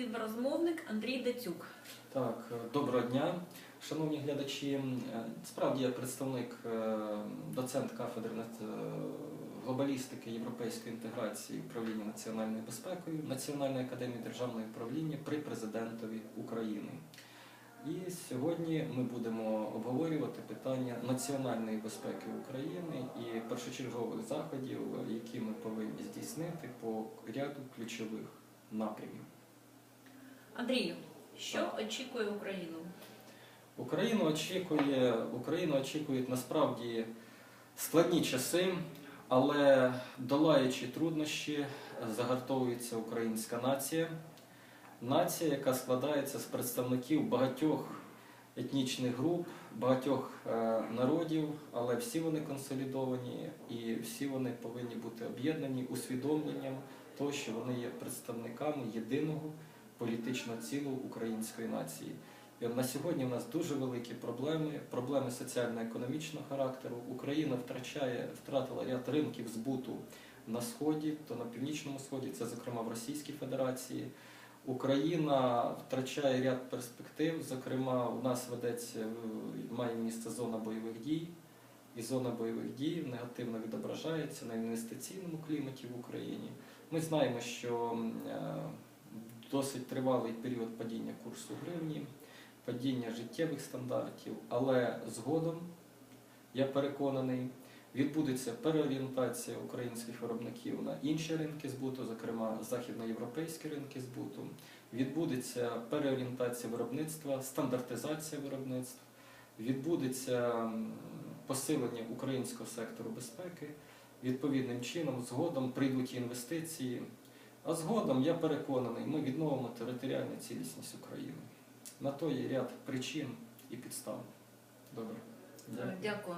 співрозмовник Андрій Дацюк. Так, е, доброго дня, шановні глядачі. Е, Справді я представник, е, доцент кафедри глобалістики європейської інтеграції управління національною безпекою Національної академії державного управління при президентові України. І сьогодні ми будемо обговорювати питання національної безпеки України і першочергових заходів, які ми повинні здійснити по ряду ключових напрямів. Андрію, що очікує Україну? Україну очікує, Україну очікують насправді складні часи, але долаючи труднощі, загартовується українська нація. Нація, яка складається з представників багатьох етнічних груп, багатьох е, народів, але всі вони консолідовані і всі вони повинні бути об'єднані усвідомленням того, що вони є представниками єдиного політичного цілого української нації. На сьогодні в нас дуже великі проблеми, проблеми соціально-економічного характеру. Україна втрачає, втратила ряд ринків збуту на сході, то на північному сході, це зокрема в Російській Федерації. Україна втрачає ряд перспектив. Зокрема, у нас ведеться має місце зона бойових дій, і зона бойових дій негативно відображається на інвестиційному кліматі в Україні. Ми знаємо, що е, досить тривалий період падіння курсу гривні, падіння життєвих стандартів, але згодом, я переконаний, відбудеться переорієнтація українських виробників на інші ринки збуту, зокрема західноєвропейські ринки збуту. Відбудеться переорієнтація виробництва, стандартизація виробництва, відбудеться посилення українського сектору безпеки. Відповідним чином, згодом прийдуть інвестиції. А згодом, я переконаний, ми відновимо територіальну цілісність України. На то є ряд причин і підстав. Добре. Дякую.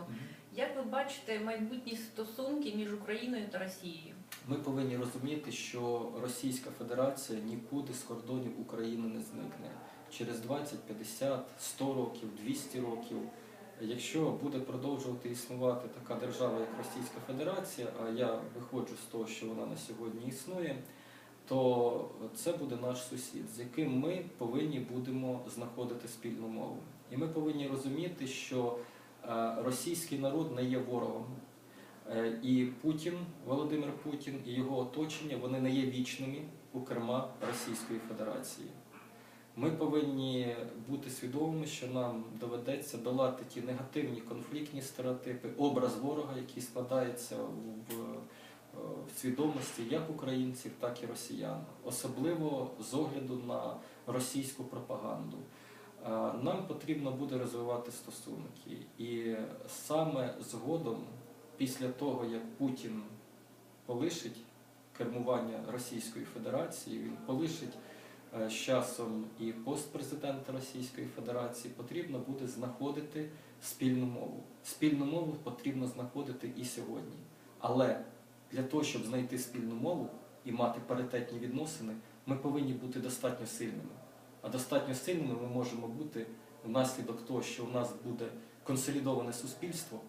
Як ви бачите майбутні стосунки між Україною та Росією? Ми повинні розуміти, що Російська Федерація нікуди з кордонів України не зникне. Через 20, 50, 100 років, 200 років. Якщо буде продовжувати існувати така держава, як Російська Федерація, а я виходжу з того, що вона на сьогодні існує, то це буде наш сусід, з яким ми повинні будемо знаходити спільну мову. І ми повинні розуміти, що е, російський народ не є ворогом. Е, І Путін, Володимир Путін і його оточення вони не є вічними у керма Російської Федерації. Ми повинні бути свідомими, що нам доведеться долати ті негативні конфліктні стереотипи, образ ворога, який складається в, в свідомості як українців, так і росіян, особливо з огляду на російську пропаганду. Е, Нам потрібно буде розвивати стосунки, і саме згодом, після того як Путін полишить кермування Російської Федерації, він полишить е, з часом і пост президента Російської Федерації, потрібно буде знаходити спільну мову. Спільну мову потрібно знаходити і сьогодні. Але для того, щоб знайти спільну мову і мати паритетні відносини, ми повинні бути достатньо сильними. А достатньо сильними ми можемо бути внаслідок того, що у нас буде консолідоване суспільство,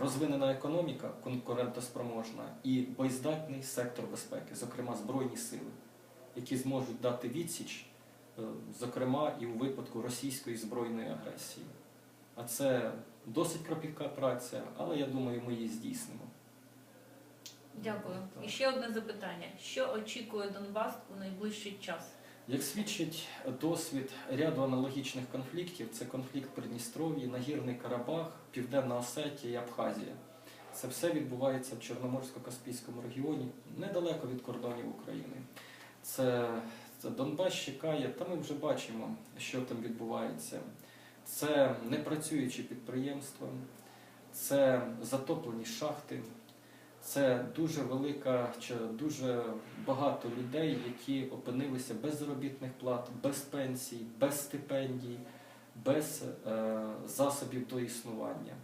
розвинена економіка, конкурентоспроможна і боєздатний сектор безпеки, зокрема збройні сили, які зможуть дати відсіч, е, зокрема і у випадку російської збройної агресії. А це досить кропітка праця, але я думаю, ми її здійснимо. Дякую. І ще одне запитання: що очікує Донбас у найближчий час? Як свідчить досвід ряду аналогічних конфліктів, це конфлікт Придністров'ї, Нагірний Карабах, Південна Осетія і Абхазія. Це все відбувається в Чорноморсько-Каспійському регіоні, недалеко від кордонів України. Це, це Донбас чекає, та ми вже бачимо, що там відбувається. Це непрацюючі підприємства, це затоплені шахти, це дуже велика, дуже багато людей, які опинилися без заробітних плат, без пенсій, без стипендій, без е, засобів до існування.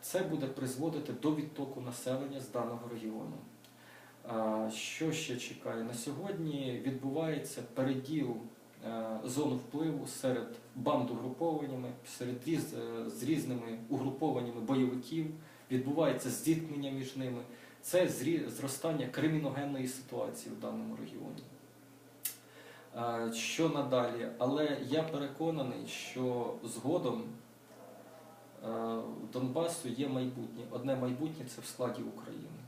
Це буде призводити до відтоку населення з даного регіону. Що ще чекає? На сьогодні відбувається переділ е, зону впливу серед бандугрупованнями, серед різ, е, з різними угрупованнями бойовиків, відбувається зіткнення між ними. Це зростання криміногенної ситуації в даному регіоні. Що надалі? Але я переконаний, що згодом Донбасу є майбутнє. Одне майбутнє це в складі України.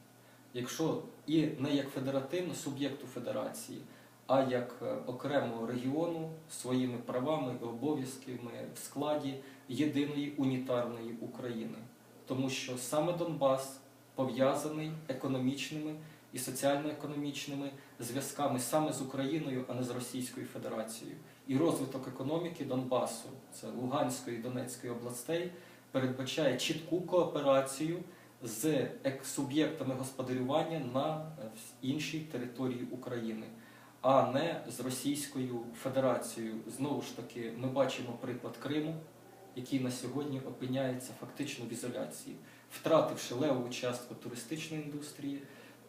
Якщо і не як федеративну суб'єкту федерації, а як е, окремого регіону своїми правами і обов'язками в складі єдиної унітарної України. Тому що саме Донбас пов'язаний економічними і соціально-економічними зв'язками саме з Україною, а не з Російською Федерацією. І розвиток економіки Донбасу, це Луганської і Донецької областей, передбачає чітку кооперацію з суб'єктами господарювання на е, іншій території України, а не з Російською Федерацією. Знову ж таки, ми бачимо приклад Криму, який на сьогодні опиняється фактично в ізоляції, втративши левову частку туристичної індустрії,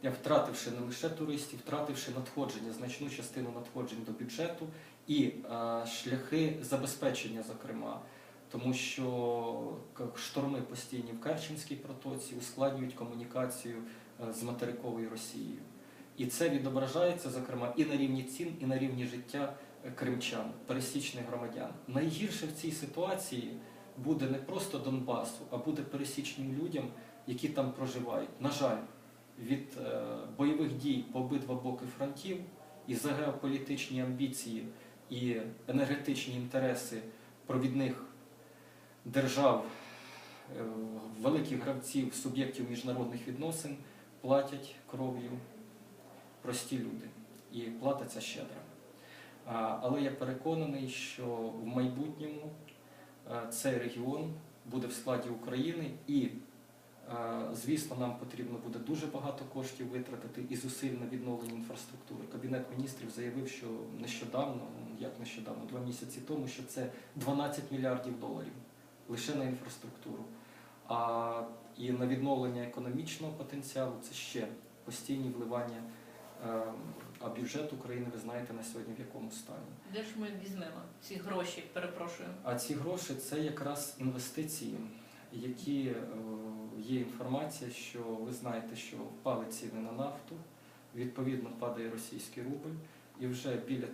е, втративши не лише туристів, втративши надходження, значну частину надходжень до бюджету і е, шляхи забезпечення, зокрема. Тому що к- шторми постійні в Керченській протоці ускладнюють комунікацію е, з материковою Росією. І це відображається, зокрема, і на рівні цін, і на рівні життя е, кримчан, пересічних громадян. Найгірше в цій ситуації буде не просто Донбасу, а буде пересічним людям, які там проживають. На жаль, від е, бойових дій по обидва боки фронтів і за геополітичні амбіції і енергетичні інтереси провідних держав, е, великих гравців, суб'єктів міжнародних відносин платять кров'ю прості люди. І платиться щедро. Але я переконаний, що в майбутньому цей регіон буде в складі України і, е, звісно, нам потрібно буде дуже багато коштів витратити і зусиль на відновлення інфраструктури. Кабінет міністрів заявив, що нещодавно, як нещодавно, два місяці тому, що це 12 мільярдів доларів лише на інфраструктуру. А і на відновлення економічного потенціалу це ще постійні вливання. Е, А бюджет України, ви знаєте, на сьогодні в якому стані. Де ж ми візьмемо ці гроші? Перепрошую. А ці гроші це якраз інвестиції, які е, є інформація, що ви знаєте, що впали ціни на нафту, відповідно падає російський рубль, і вже біля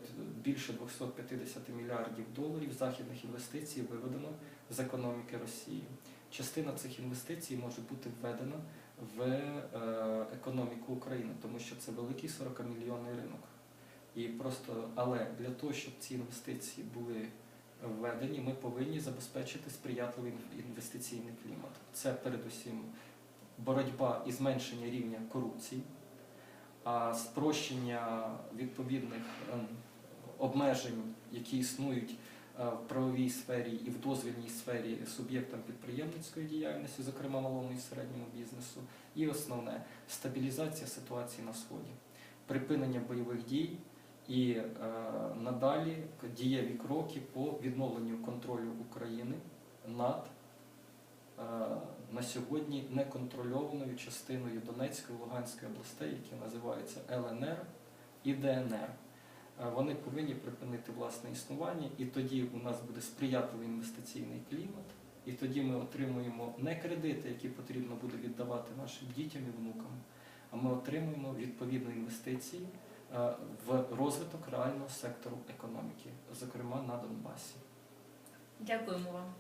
більше 250 мільярдів доларів західних інвестицій виведено з економіки Росії. Частина цих інвестицій може бути введена в е, економіку України, тому що це великий 40-мільйонний ринок. І просто, але для того, щоб ці інвестиції були введені, ми повинні забезпечити сприятливий інвестиційний клімат. Це передусім боротьба і зменшення рівня корупції, а спрощення відповідних ем, обмежень, які існують в правовій сфері і в дозвільній сфері суб'єктам підприємницької діяльності, зокрема малому і середньому бізнесу, і основне стабілізація ситуації на сході, припинення бойових дій і е, надалі дієві кроки по відновленню контролю України над е, на сьогодні неконтрольованою частиною Донецької Луганської областей, які називаються ЛНР і ДНР. Е, Вони повинні припинити власне існування, і тоді у нас буде сприятливий інвестиційний клімат, і тоді ми отримуємо не кредити, які потрібно буде віддавати нашим дітям і внукам, а ми отримуємо відповідні інвестиції е, в розвиток реального сектору економіки, зокрема на Донбасі. Дякуємо вам.